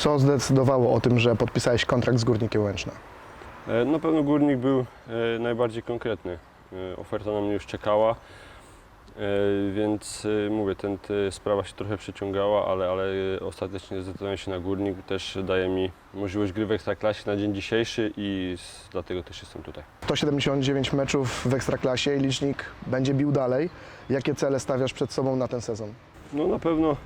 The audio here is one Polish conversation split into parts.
Co zdecydowało o tym, że podpisałeś kontrakt z Górnikiem Łęczna? E, Na pewno górnik był e, najbardziej konkretny. E, Oferta na mnie już czekała, więc mówię, ten, sprawa się trochę przeciągała, ale, ale ostatecznie zdecydowałem się na górnik. Też daje mi możliwość gry w Ekstraklasie na dzień dzisiejszy i dlatego też jestem tutaj. 179 meczów w Ekstraklasie i licznik będzie bił dalej. Jakie cele stawiasz przed sobą na ten sezon? No na pewno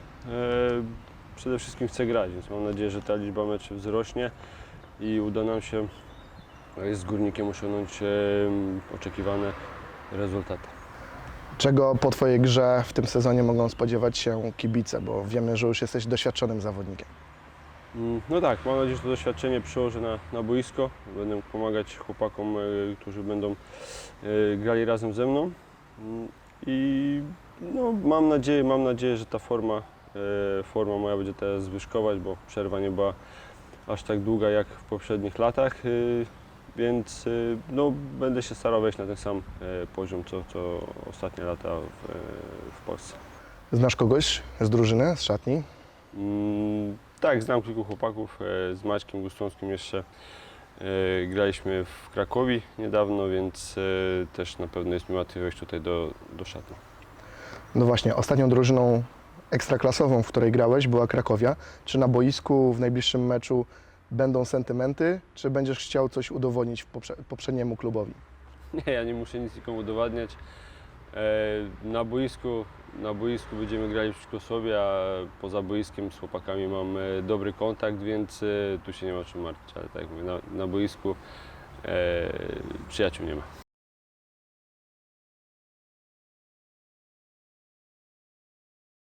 przede wszystkim chcę grać, więc mam nadzieję, że ta liczba meczy wzrośnie i uda nam się e, z górnikiem osiągnąć oczekiwane rezultaty. Czego po Twojej grze w tym sezonie mogą spodziewać się kibice, bo wiemy, że już jesteś doświadczonym zawodnikiem. Mm, No tak, mam nadzieję, że to doświadczenie przełożę na, na boisko. Będę pomagać chłopakom, e, którzy będą e, grali razem ze mną. Mm, I no, mam nadzieję, mam nadzieję, że ta forma, forma moja będzie teraz zwyżkować, bo przerwa nie była aż tak długa jak w poprzednich latach. e, Więc e, no, będę się starał wejść na ten sam e, poziom, co, co ostatnie lata w, e, w Polsce. Znasz kogoś z drużyny, z szatni? Mm, tak, znam kilku chłopaków. e, Z Maćkiem Gustąskim jeszcze e, graliśmy w Krakowie niedawno, więc e, też na pewno jest mi łatwiej wejść tutaj do, do szatni. No właśnie, ostatnią drużyną ekstraklasową, w której grałeś, była Krakowia. Czy na boisku w najbliższym meczu będą sentymenty, czy będziesz chciał coś udowodnić poprze- poprzedniemu klubowi? Nie, ja nie muszę nic nikomu udowadniać. E, Na boisku, na boisku będziemy grali przeciwko sobie, a poza boiskiem z chłopakami mam dobry kontakt, więc e, tu się nie ma czym martwić. Ale tak jak mówię, na, na boisku e, przyjaciół nie ma.